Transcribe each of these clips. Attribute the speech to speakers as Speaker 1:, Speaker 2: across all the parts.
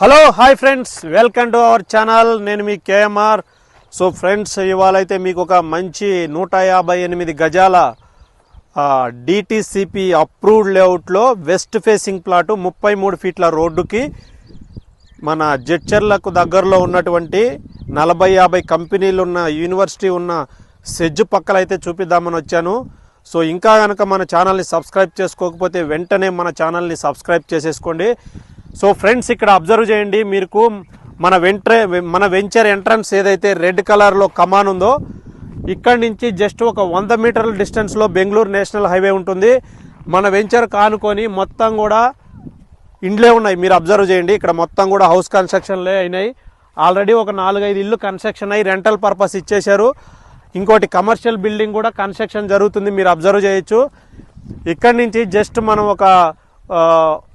Speaker 1: Hello hi friends welcome to our channel నేను మీ KMR. So friends ఇవాళ అయితే మీకు ఒక మంచి నూట యాభై ఎనిమిది గజాల డిటిసిపి అప్రూవ్డ్ లేఅవుట్లో వెస్ట్ ఫేసింగ్ ప్లాటు ముప్పై మూడు ఫీట్ల రోడ్డుకి మన జడ్చర్లకు దగ్గరలో ఉన్నటువంటి నలభై యాభై కంపెనీలు ఉన్న యూనివర్సిటీ ఉన్న సెజ్ పక్కల అయితే చూపిద్దామని వచ్చాను. సో ఇంకా కనుక మన ఛానల్ని సబ్స్క్రైబ్ చేసుకోకపోతే వెంటనే మన ఛానల్ని సబ్స్క్రైబ్ చేసేసుకోండి. సో ఫ్రెండ్స్ ఇక్కడ అబ్జర్వ్ చేయండి. మీకు మన వెంట్రే మన వెంచర్ ఎంట్రన్స్ ఏదైతే రెడ్ కలర్లో కమాన్ ఉందో ఇక్కడి నుంచి జస్ట్ ఒక వంద మీటర్ల డిస్టెన్స్లో బెంగళూరు నేషనల్ హైవే ఉంటుంది. మన వెంచర్ కానుకొని మొత్తం కూడా ఇండ్లే ఉన్నాయి. మీరు అబ్జర్వ్ చేయండి. ఇక్కడ మొత్తం కూడా హౌస్ కన్స్ట్రక్షన్లే అయినాయి. ఆల్రెడీ ఒక నాలుగైదు ఇల్లు కన్స్ట్రక్షన్ అయ్యి రెంటల్ పర్పస్ ఇచ్చేశారు. ఇంకోటి కమర్షియల్ బిల్డింగ్ కూడా కన్స్ట్రక్షన్ జరుగుతుంది. మీరు అబ్జర్వ్ చేయొచ్చు. ఇక్కడి నుంచి జస్ట్ మనం ఒక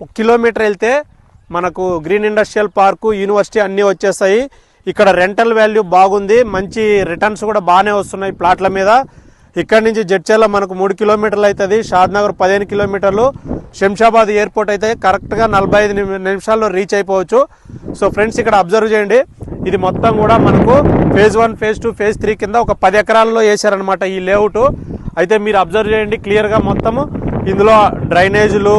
Speaker 1: ఒక కిలోమీటర్ వెళ్తే మనకు గ్రీన్ ఇండస్ట్రియల్ పార్కు యూనివర్సిటీ అన్నీ వచ్చేస్తాయి. ఇక్కడ రెంటల్ వాల్యూ బాగుంది. మంచి రిటర్న్స్ కూడా బాగానే వస్తున్నాయి ప్లాట్ల మీద. ఇక్కడ నుంచి జడ్చర్ల మనకు మూడు కిలోమీటర్లు అవుతుంది. షాద్నగర్ పదిహేను కిలోమీటర్లు. శంషాబాద్ ఎయిర్పోర్ట్ అయితే కరెక్ట్గా నలభై ఐదు నిమిషాల్లో రీచ్ అయిపోవచ్చు. సో ఫ్రెండ్స్ ఇక్కడ అబ్జర్వ్ చేయండి. ఇది మొత్తం కూడా మనకు phase one phase two phase three కింద ఒక పది ఎకరాల్లో వేశారనమాట ఈ లేఅవుట్. అయితే మీరు అబ్జర్వ్ చేయండి. క్లియర్గా మొత్తము. ఇందులో డ్రైనేజీలు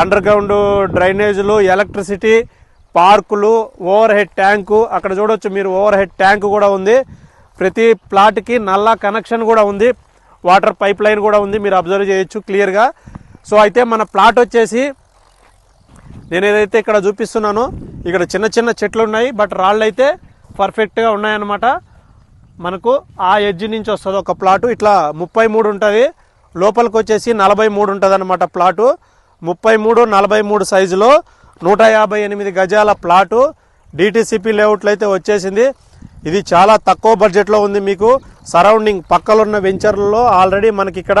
Speaker 1: అండర్ గ్రౌండ్ డ్రైనేజీలు ఎలక్ట్రిసిటీ పార్కులు ఓవర్ హెడ్ ట్యాంకు అక్కడ చూడొచ్చు మీరు ఓవర్ హెడ్ ట్యాంకు కూడా ఉంది. ప్రతి ప్లాట్కి నల్లా కనెక్షన్ కూడా ఉంది. వాటర్ పైప్ లైన్ కూడా ఉంది మీరు అబ్జర్వ్ చేయొచ్చు క్లియర్గా సో అయితే మన ప్లాట్ వచ్చేసి నేను ఏదైతే ఇక్కడ చూపిస్తున్నానో ఇక్కడ చిన్న చిన్న చెట్లు ఉన్నాయి బట్ రాళ్ళు అయితే పర్ఫెక్ట్గా ఉన్నాయన్నమాట. మనకు ఆ ఎడ్జ్ నుంచి వస్తుంది ఒక ప్లాటు ఇట్లా ముప్పై మూడు ఉంటుంది లోపలికి వచ్చేసి నలభై మూడు ఉంటుంది అనమాట ప్లాటు ముప్పై మూడు నలభై మూడు సైజులో నూట యాభై ఎనిమిది గజాల ప్లాటు డిటిసిపి లేఅవుట్లో అయితే వచ్చేసింది. ఇది చాలా తక్కువ బడ్జెట్లో ఉంది మీకు. సరౌండింగ్ పక్కలున్న వెంచర్లలో ఆల్రెడీ మనకి ఇక్కడ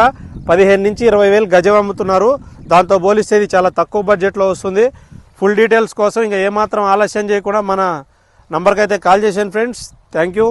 Speaker 1: పదిహేను నుంచి ఇరవై వేలు గజం అమ్ముతున్నారు. దాంతో పోలిస్తే ఇది చాలా తక్కువ బడ్జెట్లో వస్తుంది. ఫుల్ డీటెయిల్స్ కోసం ఇంకా ఏమాత్రం ఆలస్యం చేయకుండా మన నంబర్కి అయితే కాల్ చేశాను ఫ్రెండ్స్. Thank you.